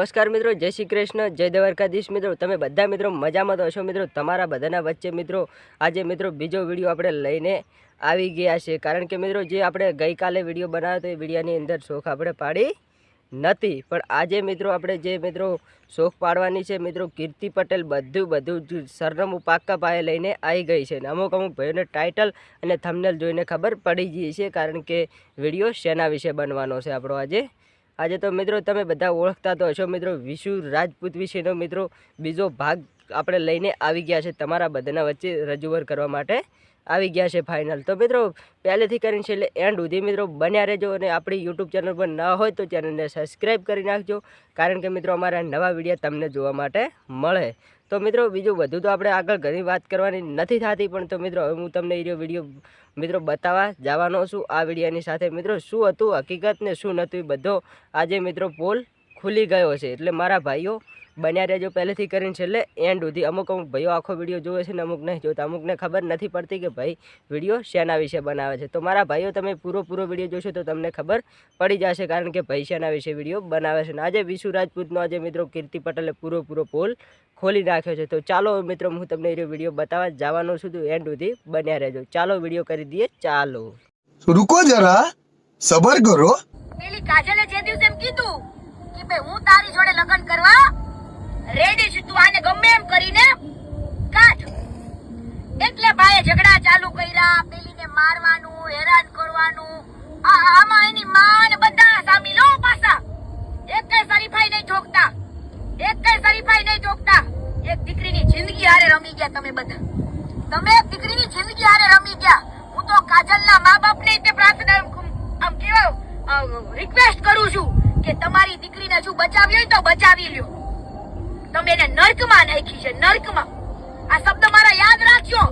નમસ્કાર મિત્રો, જય શ્રી કૃષ્ણ, જય દ્વારકાધીશ મિત્રો. તમે બધા મિત્રો મજામાં તો હશો મિત્રો? તમારા બધાના વચ્ચે મિત્રો, આજે મિત્રો બીજો વીડિયો આપણે લઈને આવી ગયા છે કારણ કે મિત્રો, જે આપણે ગઈકાલે વીડિયો બનાવ્યો તો એ વિડીયાની અંદર શોખ આપણે પાડી નથી. પણ આજે મિત્રો, આપણે જે મિત્રો શોખ પાડવાની છે, મિત્રો કીર્તિ પટેલ, બધું બધું જ સરનામું પાક્કા પાયે લઈને આવી ગઈ છે. અને અમુક અમુક ભાઈઓને ટાઇટલ અને થમનેલ જોઈને ખબર પડી ગઈ છે, કારણ કે વીડિયો શેના વિશે બનવાનો છે આપણો આજે? આજે તો મિત્રો તમે બધા ઓળખતા તો હશો મિત્રો વિશુ રાજપૂત વિશેનો મિત્રો બીજો ભાગ આપણે લઈને આવી ગયા છે તમારા બધાના વચ્ચે રજૂઆત કરવા માટે. આવી ગયા છે ફાઇનલ તો મિત્રો, પહેલેથી કરીને છેલ્લે એન્ડ સુધી મિત્રો બન્યા રહેજો અને આપણી યુટ્યુબ ચેનલ પર ન હોય તો ચેનલને સબસ્ક્રાઈબ કરી નાખજો, કારણ કે મિત્રો અમારા નવા વીડિયો તમને જોવા માટે મળે. તો મિત્રો, બીજું બધું તો આપણે આગળ ઘણી વાત કરવાની નથી થતી, પણ તો મિત્રો હું તમને એ વીડિયો મિત્રો બતાવવા જવાનો છું. આ વિડીયાની સાથે મિત્રો, શું હતું, હકીકત ને શું નહોતું બધો આજે મિત્રો પોલ ખુલી ગયો છે. એટલે મારા ભાઈઓ બન્યા રહેજો પહેલેથી કરીને છેલ્લે એન્ડ સુધી. અમુક અમુક ભાઈઓ આખો વીડિયો જોવે છે ને અમુક નહીં જોતા. અમુકને ખબર નથી પડતી કે ભાઈ વીડિયો શેના વિશે બનાવે છે. તો મારા ભાઈઓ તમે પૂરો પૂરો વીડિયો જોશો તો તમને ખબર પડી જશે કારણ કે ભાઈ શેના વિશે વીડિયો બનાવે છે. અને આજે વિશુ રાજપૂતનો આજે મિત્રો કીર્તિ પટેલે પૂરો પૂરો પોલ ખોલી નાખ્યો છે. તો ચાલો મિત્રો હું તમને એ વીડિયો બતાવવા જવાનો છું તો એન્ડ સુધી બન્યા રહેજો. ચાલો વીડિયો કરી દઈએ. ચાલો. રૂકો જરા. સબર કરો. પેલી કાજલે જે દિવસે એમ કીધું કે ભાઈ હું તારી જોડે લગ્ન કરવા રેડી છે તું આને ગમે એમ કરીને કાઢ. એટલે ભાઈએ ઝઘડા ચાલુ કર્યા. પેલીને મારવાનું, હેરાન કરવાનું. આમાં એની માં બધા સામી લો પાછા. એક સરીફાઈ નહીં ઠોકતા. એક સરીફાઈ નહીં ઠોકતા. એક દીકરીની જિંદગી હારે રમી ગયા તમે બધા. તમે એક દીકરીની જિંદગી હારે રમી ગયા. હું તો કાજલના મા બાપને તે પ્રાર્થના આમ કેવા રિક્વેસ્ટ કરું છું કે તમારી દીકરીને જો બચાવી હોય તો બચાવી લ્યો. તમે એને નર્કમાં નાખી છે, નર્કમાં. આ શબ્દ મારા યાદ રાખજો.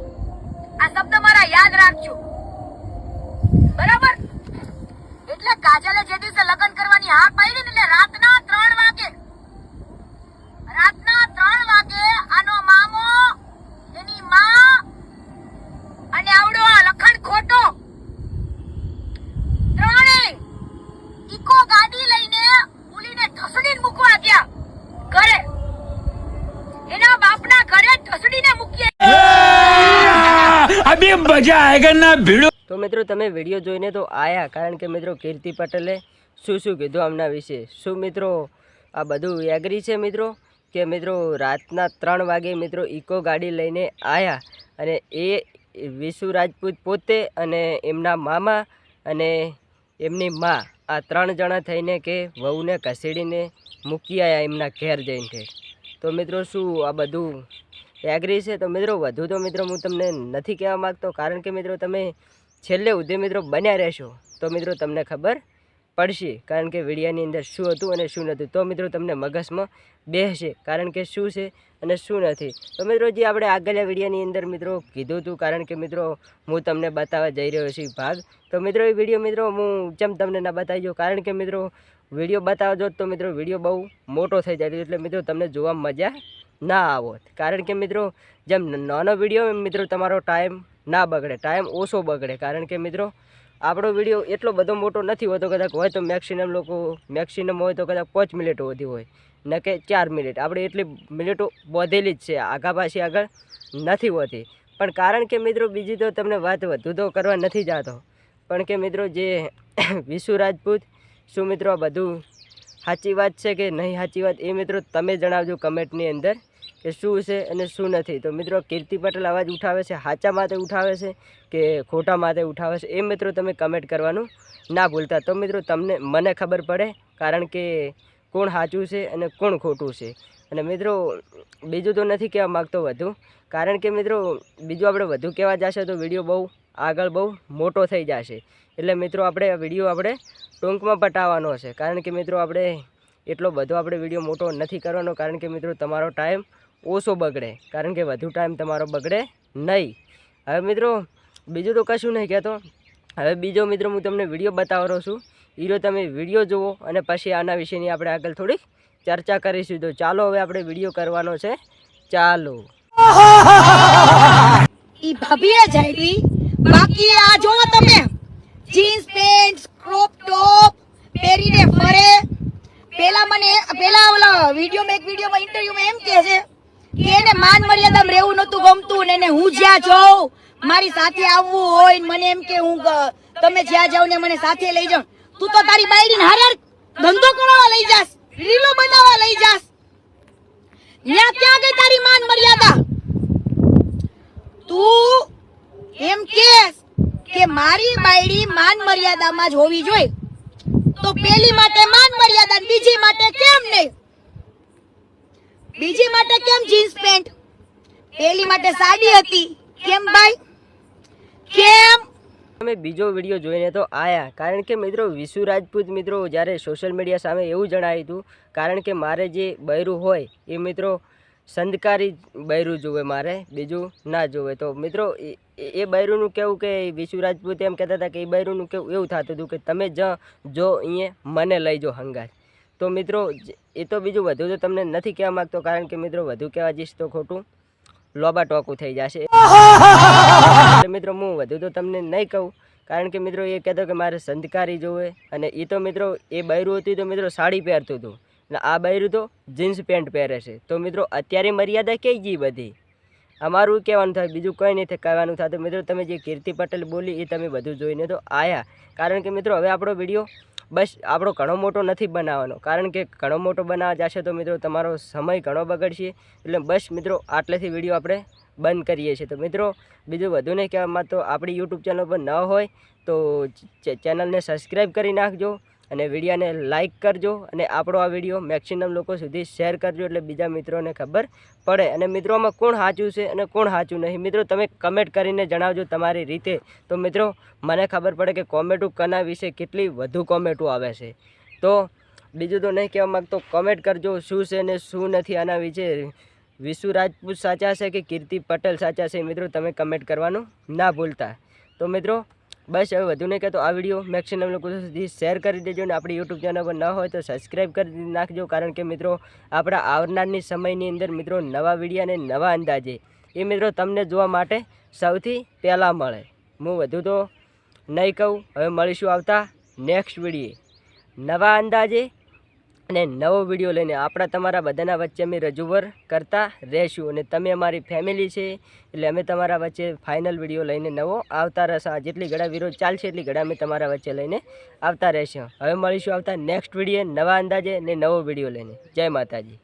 આ શબ્દ મારા યાદ રાખજો. બરાબર? એટલે કાજલે જે દિવસે લગ્ન કરવાની હા પાડી ને એટલે રાતના ત્રણ વાગે, રાતના ત્રણ વાગે આનો મામો તો મિત્રો તમે વીડિયો જોઈને તો આયા, કારણ કે મિત્રો કીર્તિ પટેલે શું શું કીધું આમના વિશે? શું મિત્રો આ બધું એગ્રી છે મિત્રો? કે મિત્રો રાતના ત્રણ વાગે મિત્રો ઇકો ગાડી લઈને આવ્યા અને એ વિશુ રાજપૂત પોતે અને એમના મામા અને એમની મા આ ત્રણ જણા થઈને કે વહુને ઘસેડીને મૂકી આવ્યા એમના ઘેર જઈને. તો મિત્રો શું આ બધું એગ્રી છે. તો મિત્રો, વધુ તો મિત્રો હું તમને નથી કહેવા માગતો, કારણ કે મિત્રો તમે છેલ્લે ઉદ્યોગ મિત્રો બન્યા રહેશો. તો મિત્રો તમને ખબર પડશે, કારણ કે વિડિયાની અંદર શું હતું અને શું નહોતું. તો મિત્રો તમને મગજમાં બેસશે કારણ કે શું છે અને શું નથી. તો મિત્રો, જે આપણે આગળના વિડીયોની અંદર મિત્રો કીધું હતું, કારણ કે મિત્રો હું તમને બતાવવા જઈ રહ્યો છું ભાગ. તો મિત્રો, એ વીડિયો મિત્રો હું જેમ તમને ના બતાવી જો કારણ કે મિત્રો વીડિયો બતાવજો તો મિત્રો વીડિયો બહુ મોટો થઈ જાય. એટલે મિત્રો તમને જોવા મજા ના આવોત. કારણ કે મિત્રો, જેમ નાનો વીડિયો મિત્રો તમારો ટાઈમ ના બગડે. ટાઈમ ઓછો બગડે. કારણ કે મિત્રો, આપણો વીડિયો એટલો બધો મોટો નથી હોતો કદાચ હોય તો મેક્સિમમ લોકો મેક્સિમમ હોય તો કદાચ પાંચ મિનિટ હોતી હોય, ન કે ચાર મિનિટ આપણે એટલી મિનિટો બોધેલી જ છે. આગા પાછી આગળ નથી હોતી. પણ કારણ કે મિત્રો, બીજી તો તમને વાત વધુ તો કરવા નથી જાતો. પણ કે મિત્રો, જે વિશુ રાજપૂત, શું મિત્રો આ બધું સાચી વાત છે કે નહીં સાચી વાત, એ મિત્રો તમે જણાવજો કમેન્ટની અંદર. કે શું છે અને શું નથી. તો મિત્રો કીર્તિ પટેલ અવાજ ઉઠાવે છે સાચા માટે ઉઠાવે છે કે ખોટા માટે ઉઠાવે છે એ મિત્રો તમે કમેન્ટ કરવાનું ના ભૂલતા. તો મિત્રો તમને, મને ખબર પડે કારણ કે કોણ સાચું છે અને કોણ ખોટું છે. અને મિત્રો બીજું તો નથી કહેવા માગતો વધુ. કારણ કે મિત્રો બીજું આપણે વધુ કહેવા જશે તો વીડિયો બહુ આગળ બહુ મોટો થઈ જશે. એટલે મિત્રો આપણે વીડિયો આપણે ટૂંકમાં પટાવવાનો છે. કારણ કે મિત્રો આપણે એટલો બધો આપણે વીડિયો મોટો નથી કરવાનો. કારણ કે મિત્રો તમારો ટાઈમ ઓછો બગડે, કારણ કે વધુ ટાઈમ તમારો બગડે નહીં. હવે મિત્રો, બીજું તો કશું નહીં કહેતો. હવે બીજો મિત્રો, હું તમને વીડિયો બતાવવાનો છું. હીરો, તમે વીડિયો જુઓ અને પછી આના વિશેની આપણે આગળ થોડીક ચર્ચા કરીશું. તો ચાલો હવે આપણે વીડિયો કરવાનો છે. ચાલો. ઈ ભાભીએ જાયડી બાકી આ જોવો તમે. જીન્સ પેન્ટ ક્રોપ ટોપ પહેરીને ફરે. પેલા મને પેલા ઓલા ને એને હું જ્યાં જાઉં, મારી સાથે આવવું હોય મને એમ કે હું તમે જ્યાં જાવ ને મને સાથે લઈ જાવ તું તો તારી બાયડી હારે ધંધો કરવા લઈ જાસ રીલો બનાવવા લઈ જાસ ન્યા ક્યાં ગઈ તારી માન મર્યાદા? તું એમ કે કે મારી બાયડી માન મર્યાદામાં જ હોવી જોઈએ. તો પેલી માટે માન મર્યાદા બીજી માટે કેમ નહીં? બીજી માટે કેમ જીન્સ પેન્ટ પેલી માટે સાડી હતી. કેમ ભાઈ? કેમ? અમે બીજો વીડિયો જોઈને તો આયા. કારણ કે મિત્રો, વિશુ રાજપૂત મિત્રો જ્યારે સોશિયલ મીડિયા સામે એવું જણાવ્યું હતું, કારણ કે મારે જે બૈરું હોય એ મિત્રો સંદકારી બૈરું જોવે મારે, બીજું ના જોવે. તો મિત્રો, એ- બૈરુંનું કેવું કે વિશુ રાજપૂત એમ કહેતા હતા કે એ બૈરુંનું કેવું એવું થતું હતું કે તમે જ જો અહીંયા મને લઈ જો હંગાત. તો મિત્રો એ તો બીજું વધુ તો તમને નથી કહેવા માગતો કારણ કે મિત્રો વધુ કહેવા જઈશ તો ખોટું. લોબા ટોકું થઈ જશે. મિત્રો હું વધુ તો તમને નહીં કહું કારણ કે મિત્રો એ કહેતો કે મારે સંધકારી જોવે અને એ તો મિત્રો એ બૈરું હતું તો મિત્રો સાડી પહેરતું હતું. અને આ બૈરું તો જીન્સ પેન્ટ પહેરે છે. તો મિત્રો અત્યારે મર્યાદા કઈ ગઈ બધી? અમારું કહેવાનું થાય બીજું કંઈ નહીં કહેવાનું થાય. તો મિત્રો તમે જે કીર્તિ પટેલ બોલી એ તમે બધું જોઈને તો આયા. કારણ કે મિત્રો હવે આપણો વીડિયો બસ આપણો ઘણો મોટો નથી બનાવવાનો. કારણ કે ઘણો મોટો બનાવવા જશે તો મિત્રો તમારો સમય ઘણો બગડશે. એટલે બસ મિત્રો આટલેથી વીડિયો આપણે બંધ કરીએ છીએ. તો મિત્રો બીજું વધુ નહીં કહેવામાં તો આપણી યુટ્યુબ ચેનલ પર ન હોય તો ચેનલને સબસ્ક્રાઈબ કરી નાખજો. અને વિડીયાને લાઇક કરજો અને આપણો આ વીડિયો મેક્સિમમ લોકો સુધી શેર કરજો એટલે બીજા મિત્રોને ખબર પડે. અને મિત્રોમાં કોણ સાચું છે અને કોણ સાચું નહીં? મિત્રો, તમે કમેન્ટ કરીને જણાવજો તમારી રીતે. તો મિત્રો, મને ખબર પડે કે કોમેટો કના વિશે કેટલી વધુ કોમેન્ટો આવે છે. તો બીજું તો નહીં કહેવા માગતો કોમેન્ટ કરજો શું છે ને શું નથી આના વિશે. વિશુ રાજપૂત સાચા છે કે કીર્તિ પટેલ સાચા છે? મિત્રો, તમે કમેન્ટ કરવાનું ના ભૂલતા. તો મિત્રો બસ હવે વધુ નહીં કહેતો આ વીડિયો મેક્સિમમ લોકો સુધી શેર કરી દેજો અને આપણી યુટ્યુબ ચેનલ પર ન હોય તો સબસ્ક્રાઈબ કરી નાખજો. કારણ કે મિત્રો, આપણા આવનારની સમયની અંદર મિત્રો નવા વીડિયો અને નવા અંદાજે. એ મિત્રો તમને જોવા માટે સૌથી પહેલાં મળે. હું વધુ તો નહીં કહું. હવે મળીશું આવતા નેક્સ્ટ વિડીએ નવા અંદાજે અને નવો વીડિયો લઈને આપણા તમારા બધાના વચ્ચે અમે રજૂવર કરતા રહેશું અને તમે અમારી ફેમિલી છે, એટલે અમે તમારા વચ્ચે ફાઇનલ વીડિયો લઈને નવો આવતા રહેશે. જેટલી ઘડા વિરોધ ચાલશે એટલી ઘડા અમે તમારા વચ્ચે લઈને આવતા રહેશું. હવે મળીશું આવતા નેક્સ્ટ વીડિયો નવા અંદાજે ને નવો વીડિયો લઈને. જય માતાજી.